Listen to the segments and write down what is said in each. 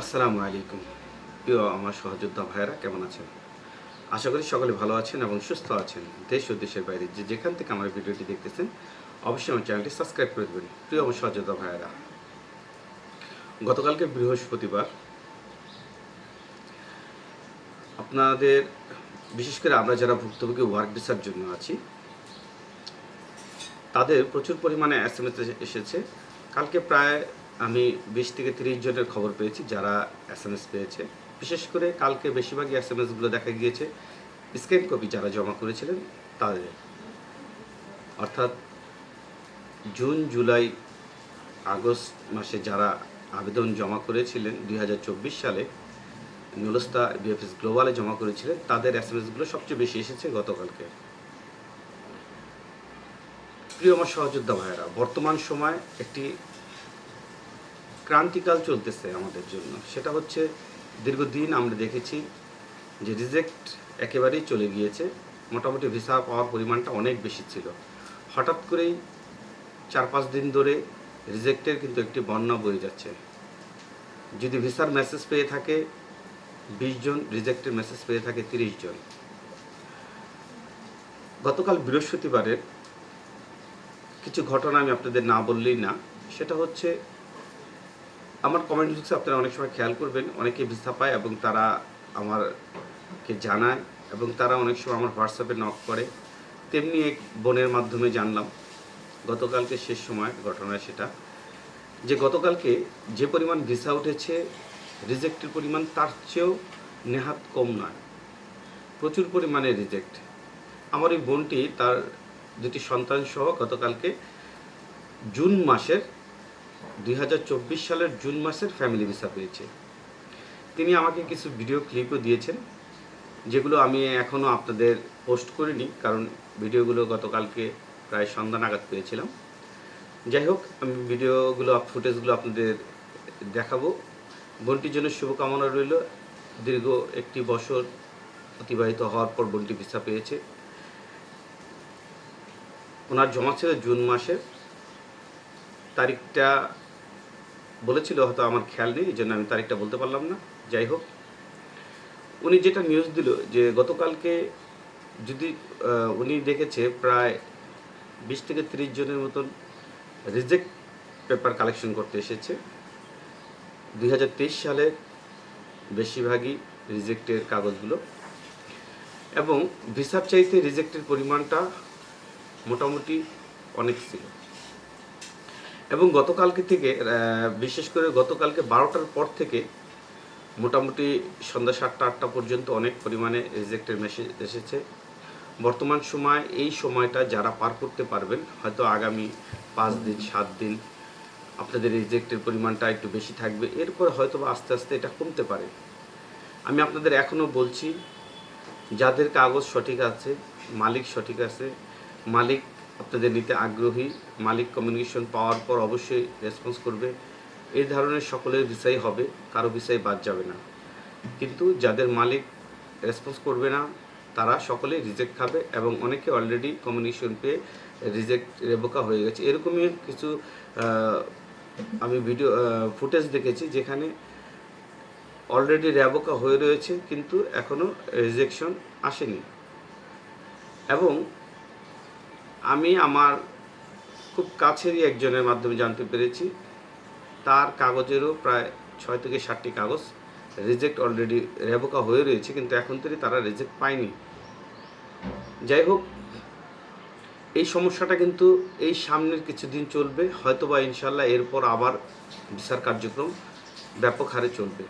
আসসালামু আলাইকুম। প্রিয় আমার সহযোদ্ধা ভাইয়েরা, কেমন আছেন? আশা করি সকলে ভালো আছেন এবং সুস্থ আছেন। দেশ ও দেশের বাইরে যে যেখান থেকে আমার ভিডিওটি দেখতেছেন, অবশ্যই আমার চ্যানেলটি সাবস্ক্রাইব করে দেবেন। প্রিয় আমার সহযোদ্ধা ভাইয়েরা, গতকালকে বৃহস্পতিবার আপনাদের, বিশেষ করে আমরা যারা ভুক্তভোগী ওয়ার্ক ভিসার জন্য আছি, তাদের প্রচুর পরিমাণে এস এম এসেছে। কালকে প্রায় আমি বিশ থেকে তিরিশ জনের খবর পেয়েছি যারা এস এম এস পেয়েছে। বিশেষ করে কালকে বেশিরভাগই এস এম এসগুলো দেখা গিয়েছে। স্ক্যান কপি যারা জমা করেছিলেন, তাদের। অর্থাৎ জুন, জুলাই, আগস্ট মাসে যারা আবেদন জমা করেছিলেন, দুই হাজার চব্বিশ সালে নুলস্তা বিএফএস গ্লোবালে জমা করেছিলেন, তাদের এস এম এসগুলো সবচেয়ে বেশি এসেছে গতকালকে। প্রিয় আমার সহযোদ্ধা ভাইয়েরা, বর্তমান সময় একটি ক্রান্তিকাল চলতেছে আমাদের জন্য। সেটা হচ্ছে দীর্ঘদিন আমরা দেখেছি যে রিজেক্ট একেবারেই চলে গিয়েছে। মোটামুটি ভিসা পাওয়ার পরিমাণটা অনেক বেশি ছিল। হঠাৎ করেই চার পাঁচ দিন ধরে রিজেক্টের কিন্তু একটি বন্যা বয়ে যাচ্ছে। যদি ভিসার মেসেজ পেয়ে থাকে বিশ জন, রিজেক্টের মেসেজ পেয়ে থাকে তিরিশ জন। গতকাল বৃহস্পতিবারের কিছু ঘটনা আমি আপনাদের না বললেই না। সেটা হচ্ছে আমার কমেন্ট বক্সে আপনারা অনেক সময় খেয়াল করবেন, অনেকে ভিসা পায় এবং তারা আমারকে জানায় এবং তারা অনেক সময় আমার হোয়াটসঅ্যাপে নক করে। তেমনি এক বোনের মাধ্যমে জানলাম, গতকালকে শেষ সময় ঘটনা সেটা। যে গতকালকে যে পরিমাণ ভিসা উঠেছে রিজেক্টের পরিমাণ তার চেয়েও নেহাত কম নয়। প্রচুর পরিমাণে রিজেক্ট আমার এই বোনটি তার দুটি সন্তান সহ গতকালকে জুন মাসের দুই হাজার চব্বিশ সালের জুন মাসের ফ্যামিলি ভিসা পেয়েছে। তিনি আমাকে কিছু ভিডিও ক্লিপও দিয়েছেন, যেগুলো আমি এখনও আপনাদের পোস্ট করিনি, কারণ ভিডিওগুলো গতকালকে প্রায় সন্ধ্যা নাগাদ পেয়েছিলাম। যাই হোক, আমি ভিডিওগুলো ফুটেজগুলো আপনাদের দেখাবো। বোনটির জন্য শুভকামনা রইল। দীর্ঘ একটি বছর অতিবাহিত হওয়ার পর বোনটি ভিসা পেয়েছে। ওনার জমা ছিল জুন মাসের। তারিখটা বলেছিল, হয়তো আমার খেয়াল নেই, এই জন্য আমি তারিখটা বলতে পারলাম না। যাই হোক, উনি যেটা নিউজ দিল যে গতকালকে যদি উনি দেখেছে প্রায় বিশ থেকে তিরিশ জনের মতন রিজেক্ট পেপার কালেকশন করতে এসেছে। দুই সালে বেশিরভাগই রিজেক্টের কাগজগুলো। এবং ভিসার চাইতে রিজেক্টের পরিমাণটা মোটামুটি অনেক ছিল। এবং গতকালকে থেকে বিশেষ করে গতকালকে বারোটার পর থেকে মোটামুটি সন্ধ্যা সাতটা, আটটা পর্যন্ত অনেক পরিমাণে রিজেক্টের মেসেজ এসেছে। বর্তমান সময় এই সময়টা যারা পার করতে পারবেন, হয়তো আগামী পাঁচ দিন, সাত দিন আপনাদের রিজেক্টের পরিমাণটা একটু বেশি থাকবে। এরপর হয়তো আস্তে আস্তে এটা কমতে পারে। আমি আপনাদের এখনও বলছি, যাদের কাগজ সঠিক আছে, মালিক সঠিক আছে, মালিক আপনাদের নিতে আগ্রহী, মালিক কমিউনিকেশন পাওয়ার পর অবশ্যই রেসপন্স করবে। এই ধরনের সকলের ভিসাই হবে, কারও ভিসাই বাদ যাবে না। কিন্তু যাদের মালিক রেসপন্স করবে না, তারা সকলে রিজেক্ট খাবে এবং অনেকে অলরেডি কমিউনিকেশন পেয়ে রিজেক্ট রেবোকা হয়ে গেছে। এরকমই কিছু আমি ভিডিও ফুটেজ দেখেছি যেখানে অলরেডি র্যাবোকা হয়ে রয়েছে, কিন্তু এখনও রিজেকশন আসেনি। এবং আমি আমার খুব কাছেরই একজনের মাধ্যমে জানতে পেরেছি। তার কাগজেরও প্রায় ছয় থেকে ষাটটি কাগজ রিজেক্ট অলরেডি রেবোকা হয়ে রয়েছে, কিন্তু এখন থেকে তারা রিজেক্ট পায়নি। যাই হোক, এই সমস্যাটা কিন্তু এই সামনের কিছুদিন চলবে। হয়তোবা ইনশাল্লাহ এরপর আবার বিচার কার্যক্রম ব্যাপক হারে চলবে।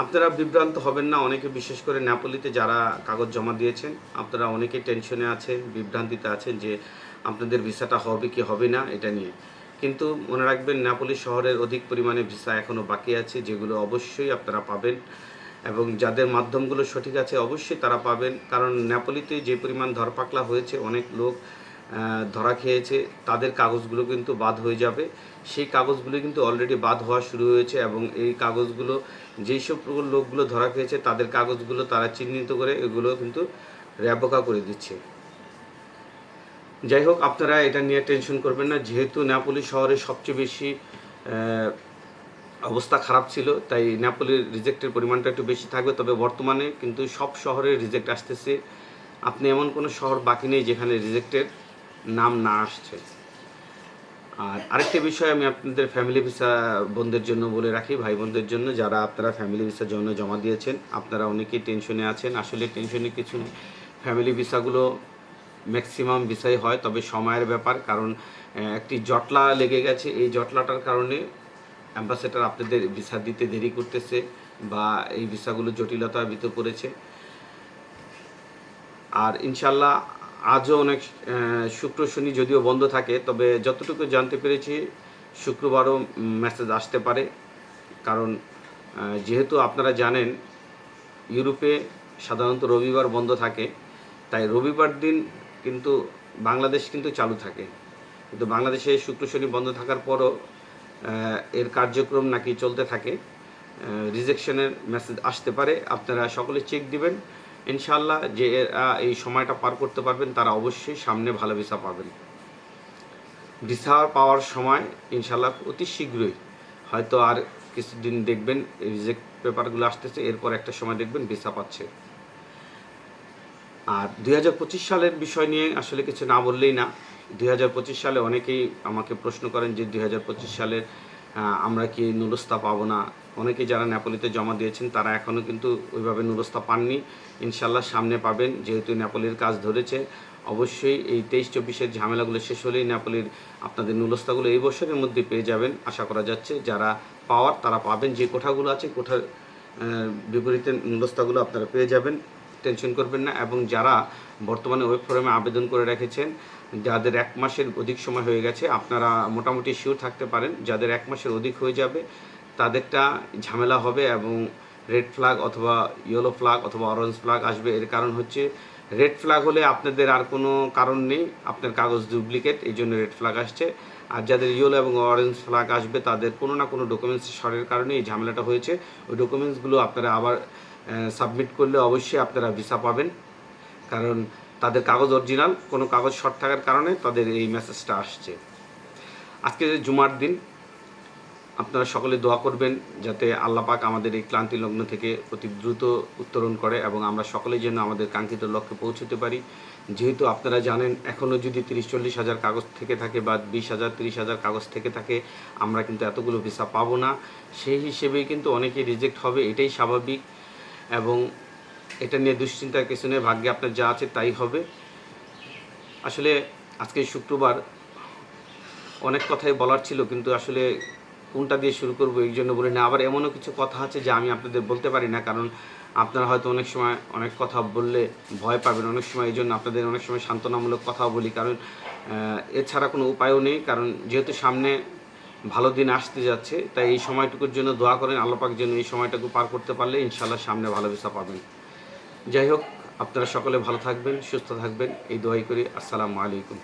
আপনারা বিভ্রান্ত হবেন না, অনেকে বিশেষ করে ন্যাপোলিতে যারা কাগজ জমা দিয়েছেন, আপনারা অনেকে টেনশনে আছেন, বিভ্রান্তিতে আছেন যে আপনাদের ভিসাটা হবে কি হবে না, এটা নিয়ে। কিন্তু মনে রাখবেন ন্যাপোলি শহরের অধিক পরিমাণে ভিসা এখনও বাকি আছে, যেগুলো অবশ্যই আপনারা পাবেন। এবং যাদের মাধ্যমগুলো সঠিক আছে, অবশ্যই তারা পাবেন। কারণ ন্যাপোলিতে যে পরিমাণ ধরপাকলা হয়েছে, অনেক লোক ধরা খেয়েছে, তাদের কাগজগুলো কিন্তু বাদ হয়ে যাবে। সেই কাগজগুলো কিন্তু অলরেডি বাদ হওয়া শুরু হয়েছে এবং এই কাগজগুলো যেই সব লোকগুলো ধরা খেয়েছে, তাদের কাগজগুলো তারা চিহ্নিত করে এগুলো কিন্তু র্যাবোকা করে দিচ্ছে। যাই হোক, আপনারা এটা নিয়ে টেনশন করবেন না, যেহেতু নেপালি শহরে সবচেয়ে বেশি অবস্থা খারাপ ছিল, তাই নেপালের রিজেক্টের পরিমাণটা একটু বেশি থাকবে, তবে বর্তমানে কিন্তু সব শহরে রিজেক্ট আসতেছে। আপনি এমন কোনো শহর বাকি নেই যেখানে রিজেক্টের নাম না আসছে। আর আরেকটা বিষয় আমি আপনাদের ফ্যামিলি ভিসা বোনদের জন্য বলে রাখি ভাই বোনদের জন্য, যারা আপনারা ফ্যামিলি ভিসার জন্য জমা দিয়েছেন, আপনারা অনেকেই টেনশনে আছেন। আসলে টেনশনে কিছু ফ্যামিলি ভিসাগুলো ম্যাক্সিমাম ভিসাই হয়, তবে সময়ের ব্যাপার, কারণ একটি জটলা লেগে গেছে। এই জটলাটার কারণে অ্যাম্বাসেডার আপনাদের ভিসা দিতে দেরি করতেছে বা এই ভিসাগুলো জটিলতার ভিতর পড়েছে আর ইনশাল্লাহ আজও অনেক শুক্র শনি যদিও বন্ধ থাকে, তবে যতটুকু জানতে পেরেছি, শুক্রবারও মেসেজ আসতে পারে। কারণ যেহেতু আপনারা জানেন, ইউরোপে সাধারণত রবিবার বন্ধ থাকে, তাই রবিবার দিন কিন্তু বাংলাদেশ কিন্তু চালু থাকে। কিন্তু বাংলাদেশে শুক্র শনি বন্ধ থাকার পরও এর কার্যক্রম নাকি চলতে থাকে রিজেকশনের মেসেজ আসতে পারে। আপনারা সকলে চেক দিবেন। ইনশাল্লাহ যে এই সময়টা পার করতে পারবেন, তারা অবশ্যই সামনে ভালো ভিসা পাবেন। ভিসা পাওয়ার সময় ইনশাল্লাহ অতি শীঘ্রই হয়তো আর কিছুদিন দেখবেন, রিজেক্ট পেপারগুলো আসতেছে, এরপর একটা সময় দেখবেন ভিসা পাচ্ছে। আর দুই হাজার পঁচিশ সালের বিষয় নিয়ে আসলে কিছু না বললেই না। দুই হাজার পঁচিশ সালে অনেকেই আমাকে প্রশ্ন করেন যে দুই সালের আমরা কি নুরস্তা পাবো না? অনেকেই যারা নেপালিতে জমা দিয়েছেন, তারা এখনও কিন্তু ওইভাবে নুরস্তা পাননি। ইনশাল্লাহ সামনে পাবেন, যেহেতু নেপালের কাজ ধরেছে। অবশ্যই এই তেইশ চব্বিশের ঝামেলাগুলো শেষ হলেই নেপালের আপনাদের নুরস্তাগুলো এই বছরের মধ্যে পেয়ে যাবেন। আশা করা যাচ্ছে যারা পাওয়ার, তারা পাবেন। যে কোঠাগুলো আছে, কোঠার বিপরীতে নুরস্তাগুলো আপনারা পেয়ে যাবেন। টেনশন করবেন না। এবং যারা বর্তমানে ওয়েব ফোরামে আবেদন করে রেখেছেন, যাদের এক মাসের অধিক সময় হয়ে গেছে, আপনারা মোটামুটি শিওর থাকতে পারেন। যাদের এক মাসের অধিক হয়ে যাবে তাদেরটা ঝামেলা হবে এবং রেড ফ্ল্যাগ অথবা ইয়েলো ফ্ল্যাগ অথবা অরেঞ্জ ফ্ল্যাগ আসবে। এর কারণ হচ্ছে রেড ফ্ল্যাগ হলে আপনাদের আর কোনো কারণ নেই। আপনার কাগজ ডুপ্লিকেট এই জন্য রেড ফ্ল্যাগ আসছে। আর যাদের ইয়েলো এবং অরেঞ্জ ফ্ল্যাগ আসবে, তাদের কোনো না কোনো ডকুমেন্টস সরের কারণে এই ঝামেলাটা হয়েছে। ওই ডকুমেন্টসগুলো আপনারা আবার সাবমিট করলে অবশ্যই আপনারা ভিসা পাবেন। কারণ তাদের কাগজ অরিজিনাল কোনো কাগজ শর্ট থাকার কারণে তাদের এই মেসেজটা আসছে। আজকে জুমার দিন আপনারা সকলে দোয়া করবেন যাতে আল্লাহ পাক আমাদের এই ক্লান্তি লগ্ন থেকে অতি দ্রুত উত্তরণ করে এবং আমরা সকলেই যেন আমাদের কাঙ্ক্ষিত লক্ষ্যে পৌঁছতে পারি। যেহেতু আপনারা জানেন এখনও যদি তিরিশ চল্লিশ হাজার কাগজ থেকে থাকে বা বিশ হাজার, তিরিশ হাজার কাগজ থেকে থাকে, আমরা কিন্তু এতগুলো ভিসা পাবো না। সেই হিসেবেই কিন্তু অনেকে রিজেক্ট হবে, এটাই স্বাভাবিক এবং এটা নিয়ে দুশ্চিন্তার কিছু নেই, ভাগ্যে আপনার যা আছে তাই হবে। আসলে আজকে শুক্রবার অনেক কথাই বলার ছিল, কিন্তু আসলে কোনটা দিয়ে শুরু করব এই জন্য বলি না আবার এমনও কিছু কথা আছে যে আমি আপনাদের বলতে পারি না, কারণ আপনারা হয়তো অনেক সময় অনেক কথা বললে ভয় পাবেন, অনেক সময় এই জন্য আপনাদের অনেক সময় সান্ত্বনামূলক কথা বলি, কারণ এছাড়া কোনো উপায়ও নেই, কারণ যেহেতু সামনে ভালো দিন আসতে যাচ্ছে, তাই এই সময়টুকুর জন্য দোয়া করেন, আল্লাপাক যেন এই সময়টুকু পার করতে পারলে ইনশাল্লাহ সামনে ভালো ভিসা পাবেন। যাই হোক, আপনারা সকলে ভালো থাকবেন, সুস্থ থাকবেন, এই দোয়াই করি, আসসালামু আলাইকুম।